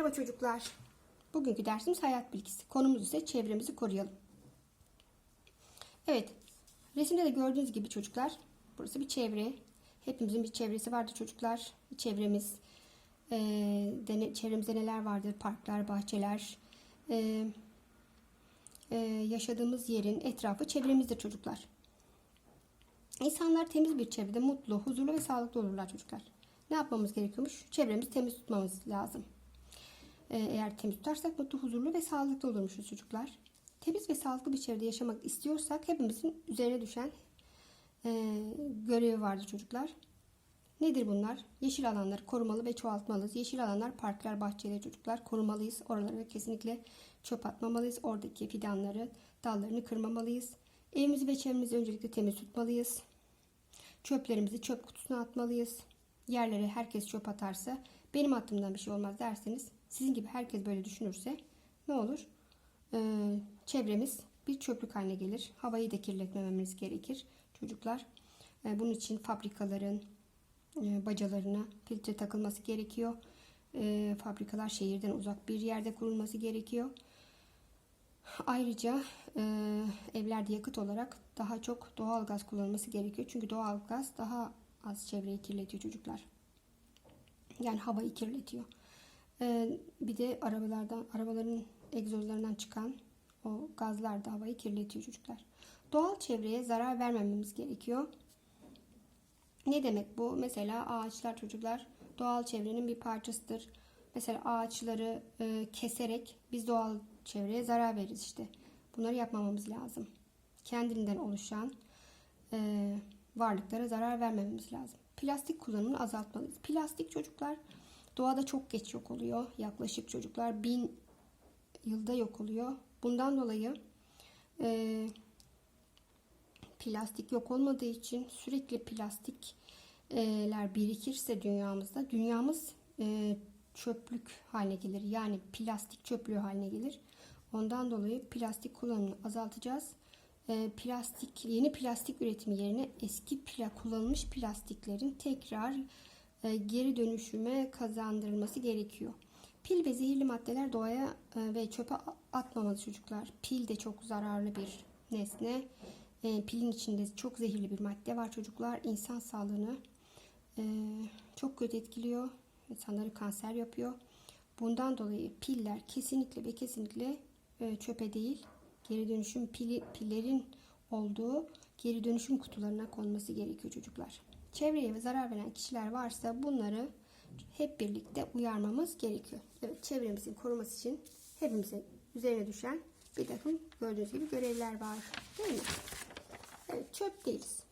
Merhaba çocuklar. Bugünkü dersimiz hayat bilgisi. Konumuz ise çevremizi koruyalım. Evet. Resimde de gördüğünüz gibi çocuklar. Burası bir çevre. Hepimizin bir çevresi vardır çocuklar. Çevremiz. E, dene, çevremizde neler vardır? Parklar, bahçeler. E, e, yaşadığımız yerin etrafı çevremizdir çocuklar. İnsanlar temiz bir çevrede mutlu, huzurlu ve sağlıklı olurlar çocuklar. Ne yapmamız gerekiyormuş? Çevremizi temiz tutmamız lazım. Ee, eğer temiz tutarsak mutlu, huzurlu ve sağlıklı olurmuşuz çocuklar. Temiz ve sağlıklı bir çevrede yaşamak istiyorsak hepimizin üzerine düşen e, görevi vardır çocuklar. Nedir bunlar? Yeşil alanları korumalı ve çoğaltmalıyız. Yeşil alanlar, parklar, bahçeler çocuklar korumalıyız. Oralara kesinlikle çöp atmamalıyız. Oradaki fidanları, dallarını kırmamalıyız. Evimizi ve çevremizi öncelikle temiz tutmalıyız. Çöplerimizi çöp kutusuna atmalıyız. Yerlere herkes çöp atarsa benim attığımdan bir şey olmaz derseniz sizin gibi herkes böyle düşünürse ne olur? Ee, çevremiz bir çöplük haline gelir. Havayı da kirletmememiz gerekir çocuklar. Ee, bunun için fabrikaların e, bacalarına filtre takılması gerekiyor. Ee, fabrikalar şehirden uzak bir yerde kurulması gerekiyor. Ayrıca e, evlerde yakıt olarak daha çok doğal gaz kullanılması gerekiyor. Çünkü doğal gaz daha az çevreyi kirletiyor çocuklar. Yani havayı kirletiyor. E, bir de arabalardan, arabaların egzozlarından çıkan o gazlar da havayı kirletiyor çocuklar. Doğal çevreye zarar vermememiz gerekiyor. Ne demek bu? Mesela ağaçlar çocuklar doğal çevrenin bir parçasıdır. Mesela ağaçları e, keserek biz doğal çevreye zarar veririz işte. Bunları yapmamamız lazım. Kendinden oluşan e, varlıklara zarar vermememiz lazım. Plastik kullanımını azaltmalıyız. Plastik çocuklar doğada çok geç yok oluyor. Yaklaşık çocuklar bin yılda yok oluyor. Bundan dolayı e, plastik yok olmadığı için sürekli plastikler birikirse dünyamızda dünyamız e, çöplük haline gelir. Yani plastik çöplüğü haline gelir. Ondan dolayı plastik kullanımını azaltacağız. E, plastik yeni plastik üretimi yerine eski pla, kullanılmış plastiklerin tekrar e, geri dönüşüme kazandırılması gerekiyor. Pil ve zehirli maddeler doğaya e, ve çöpe atmamalı çocuklar. Pil de çok zararlı bir nesne. E, pilin içinde çok zehirli bir madde var çocuklar. İnsan sağlığını e, çok kötü etkiliyor. İnsanları kanser yapıyor. Bundan dolayı piller kesinlikle ve kesinlikle e, çöpe değil, geri dönüşüm pili, pillerin olduğu geri dönüşüm kutularına konması gerekiyor çocuklar. Çevreye zarar veren kişiler varsa bunları hep birlikte uyarmamız gerekiyor. Evet, çevremizin koruması için hepimizin üzerine düşen bir takım gördüğünüz gibi görevler var. Değil mi? Evet, çöp değiliz.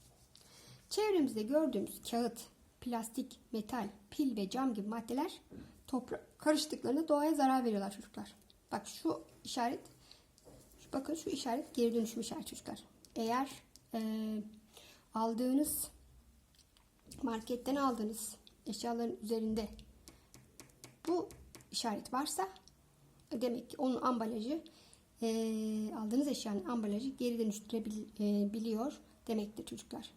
Çevremizde gördüğümüz kağıt, plastik, metal, pil ve cam gibi maddeler toprak karıştıklarında doğaya zarar veriyorlar çocuklar. Bak şu işaret, bakın şu işaret geri dönüşüm işareti çocuklar. Eğer e, aldığınız marketten aldığınız eşyaların üzerinde bu işaret varsa demek ki onun ambalajı e, aldığınız eşyanın ambalajı geri dönüştürebiliyor demektir çocuklar.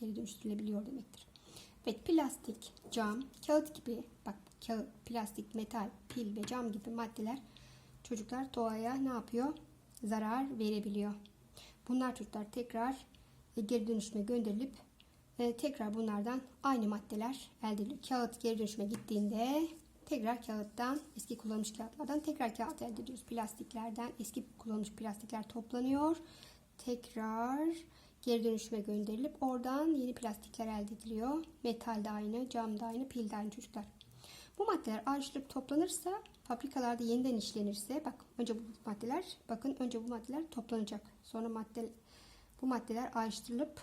Geri dönüştürülebiliyor demektir. Evet plastik, cam, kağıt gibi bak kağıt, plastik, metal, pil ve cam gibi maddeler çocuklar doğaya ne yapıyor? Zarar verebiliyor. Bunlar çocuklar tekrar e, geri dönüşüme gönderilip e, tekrar bunlardan aynı maddeler elde ediliyor. Kağıt geri dönüşüme gittiğinde tekrar kağıttan, eski kullanılmış kağıtlardan tekrar kağıt elde ediyoruz. Plastiklerden eski kullanılmış plastikler toplanıyor. Tekrar geri dönüşüme gönderilip oradan yeni plastikler elde ediliyor. Metal de aynı, cam da aynı, pil de aynı çocuklar. Bu maddeler ayrıştırıp toplanırsa, fabrikalarda yeniden işlenirse, bak önce bu maddeler, bakın önce bu maddeler toplanacak. Sonra madde, bu maddeler ayrıştırılıp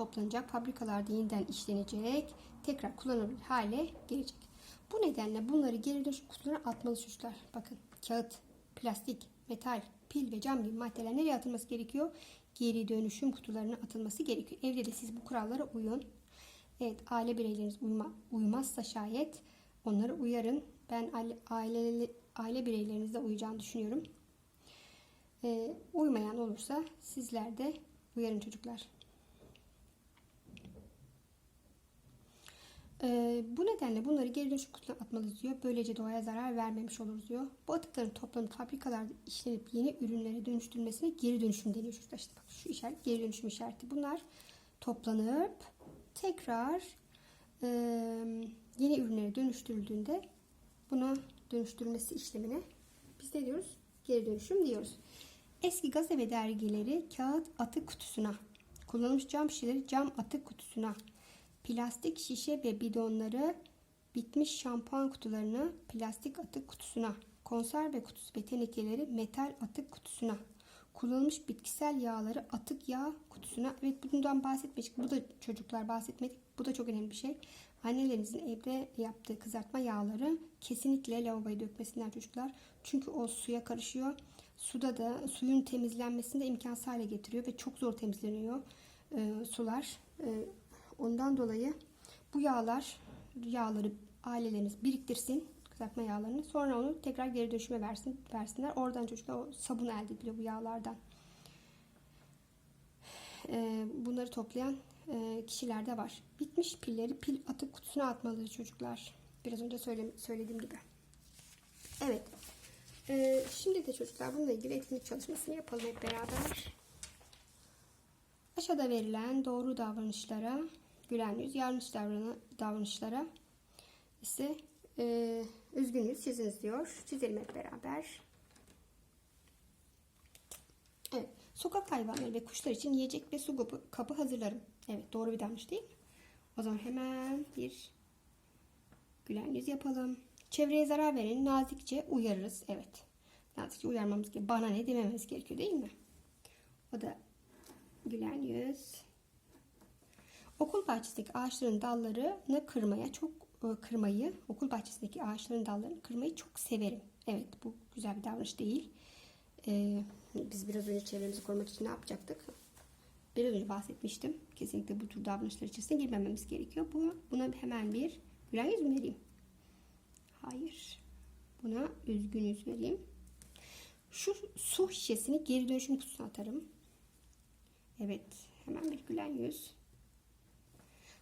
toplanacak, fabrikalarda yeniden işlenecek, tekrar kullanılır hale gelecek. Bu nedenle bunları geri dönüşüm kutularına atmalı çocuklar. Bakın kağıt, plastik, metal, pil ve cam gibi maddeler nereye atılması gerekiyor? Geri dönüşüm kutularına atılması gerekiyor. Evde de siz bu kurallara uyun. Evet aile bireyleriniz uyma, uymazsa şayet onları uyarın. Ben aile, aile, aile bireylerinizde uyacağını düşünüyorum. Ee, uymayan olursa sizler de uyarın çocuklar. Ee, bu nedenle bunları geri dönüşüm kutusuna atmalıyız diyor. Böylece doğaya zarar vermemiş oluruz diyor. Bu atıkların toplanıp fabrikalarda işlenip yeni ürünlere dönüştürülmesine geri dönüşüm deniyor çocuklar. İşte bak şu işaret geri dönüşüm işareti. Bunlar toplanıp tekrar e, yeni ürünlere dönüştürüldüğünde buna dönüştürülmesi işlemine biz ne diyoruz? Geri dönüşüm diyoruz. Eski gazete ve dergileri kağıt atık kutusuna, kullanılmış cam şişeleri cam atık kutusuna, plastik şişe ve bidonları bitmiş şampuan kutularını plastik atık kutusuna, konserve kutusu ve tenekeleri metal atık kutusuna, kullanılmış bitkisel yağları atık yağ kutusuna. Evet bundan bahsetmiştik. Bu da çocuklar bahsetmedik. Bu da çok önemli bir şey. Annelerinizin evde yaptığı kızartma yağları kesinlikle lavaboya dökmesinler çocuklar. Çünkü o suya karışıyor. Suda da suyun temizlenmesini de imkansız hale getiriyor ve çok zor temizleniyor e, sular. E, ondan dolayı bu yağlar yağları aileleriniz biriktirsin kızartma yağlarını. Sonra onu tekrar geri dönüşüme versin, versinler. Oradan çocuklar o sabun elde ediliyor bu yağlardan. E, bunları toplayan e, kişilerde var. Bitmiş pilleri pil atık kutusuna atmalı çocuklar. Biraz önce söyle, söylediğim gibi. Evet. E, şimdi de çocuklar bununla ilgili etkinlik çalışmasını yapalım hep beraber. Aşağıda verilen doğru davranışlara gülen yanlış davranı, davranışlara ise e, üzgün çiziniz diyor. Çizelim hep beraber. Evet. Sokak hayvanları ve kuşlar için yiyecek ve su kabı, kabı hazırlarım. Evet doğru bir davranış değil mi? O zaman hemen bir gülen yüz yapalım. Çevreye zarar vereni nazikçe uyarırız. Evet. Nazikçe uyarmamız gerekiyor. Bana ne demememiz gerekiyor değil mi? O da gülen yüz. Okul bahçesindeki ağaçların dallarını kırmaya çok e, kırmayı, okul bahçesindeki ağaçların dallarını kırmayı çok severim. Evet bu güzel bir davranış değil. Ee, biz biraz önce çevremizi korumak için ne yapacaktık? Biraz önce bahsetmiştim. Kesinlikle bu tür davranışlar içerisine girmememiz gerekiyor. Bu, buna hemen bir gülen yüz mü vereyim? Hayır. Buna üzgün yüz vereyim. Şu su şişesini geri dönüşüm kutusuna atarım. Evet. Hemen bir gülen yüz.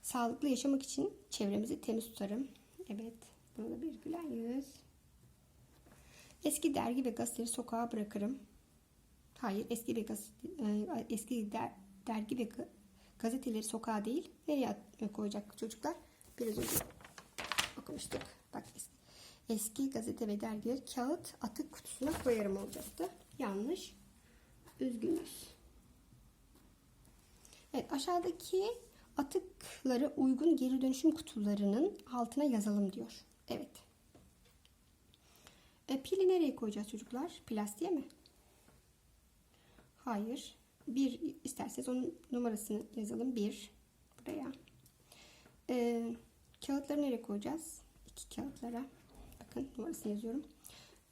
Sağlıklı yaşamak için çevremizi temiz tutarım. Evet. Buna da bir gülen yüz. Eski dergi ve gazeteleri sokağa bırakırım. Hayır, eski ve gazete, e, eski der, dergi ve gazeteleri sokağa değil, nereye koyacak çocuklar? Biraz önce okumuştuk. Bak eski, eski gazete ve dergileri kağıt atık kutusuna koyarım olacaktı. Yanlış. Üzgünüz. Evet, aşağıdaki atıkları uygun geri dönüşüm kutularının altına yazalım diyor. Evet. E, pili nereye koyacağız çocuklar? Plastiğe mi? Hayır. Bir isterseniz onun numarasını yazalım. Bir. Buraya. E, kağıtları nereye koyacağız? İki kağıtlara. Bakın numarasını yazıyorum.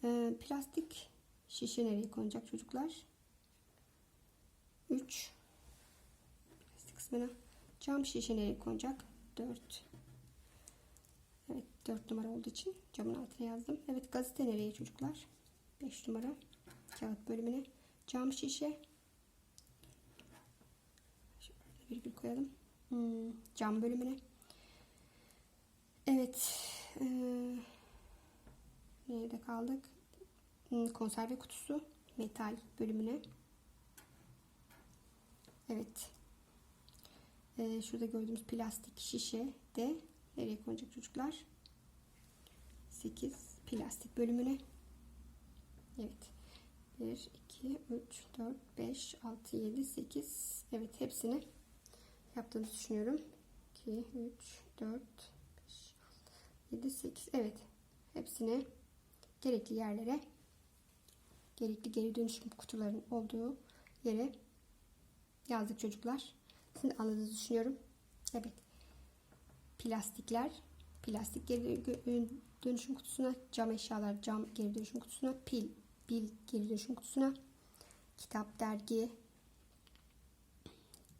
E, plastik şişe nereye konacak çocuklar? Üç. Plastik kısmına. Cam şişe nereye konacak? Dört. Evet 4 numara olduğu için camın altına yazdım. Evet gazete nereye çocuklar? 5 numara kağıt bölümüne. Cam şişe. Şöyle virgül koyalım. Hmm, cam bölümüne. Evet. Ee, nerede kaldık? Hmm, konserve kutusu. Metal bölümüne. Evet. Ee, şurada gördüğümüz plastik şişe de Nereye konacak çocuklar? 8 plastik bölümüne. Evet. 1, 2, 3, 4, 5, 6, 7, 8. Evet hepsini yaptığımızı düşünüyorum. 2, 3, 4, 5, 7, 8. Evet. Hepsini gerekli yerlere gerekli geri dönüşüm kutularının olduğu yere yazdık çocuklar. Şimdi anladığınızı düşünüyorum. Evet. Plastikler. Plastik geri dönüşüm kutusuna, cam eşyalar cam geri dönüşüm kutusuna, pil pil geri dönüşüm kutusuna, kitap, dergi,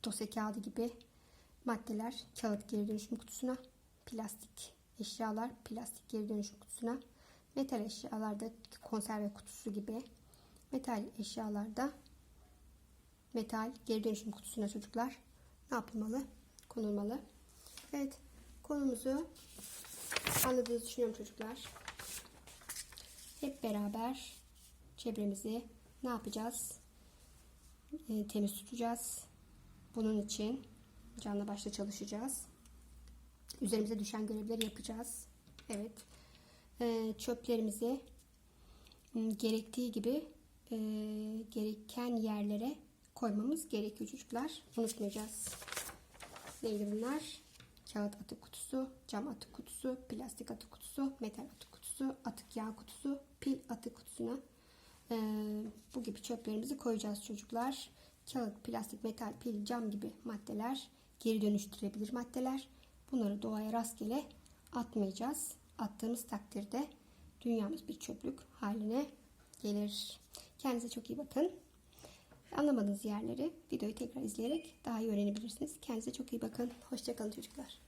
dosya kağıdı gibi maddeler kağıt geri dönüşüm kutusuna, plastik eşyalar plastik geri dönüşüm kutusuna, metal eşyalarda konserve kutusu gibi metal eşyalarda metal geri dönüşüm kutusuna çocuklar ne yapılmalı? Konulmalı. Evet Konumuzu anladığınızı düşünüyorum çocuklar. Hep beraber çevremizi ne yapacağız? Ee, temiz tutacağız. Bunun için canla başla çalışacağız. Üzerimize düşen görevleri yapacağız. Evet. Ee, çöplerimizi m, gerektiği gibi e, gereken yerlere koymamız gerekiyor çocuklar. Unutmayacağız. Neydi bunlar? Kağıt atık kutusu, cam atık kutusu, plastik atık kutusu, metal atık kutusu, atık yağ kutusu, pil atık kutusuna e, bu gibi çöplerimizi koyacağız çocuklar. Kağıt, plastik, metal, pil, cam gibi maddeler geri dönüştürebilir maddeler. Bunları doğaya rastgele atmayacağız. Attığımız takdirde dünyamız bir çöplük haline gelir. Kendinize çok iyi bakın. Anlamadığınız yerleri videoyu tekrar izleyerek daha iyi öğrenebilirsiniz. Kendinize çok iyi bakın. Hoşçakalın çocuklar.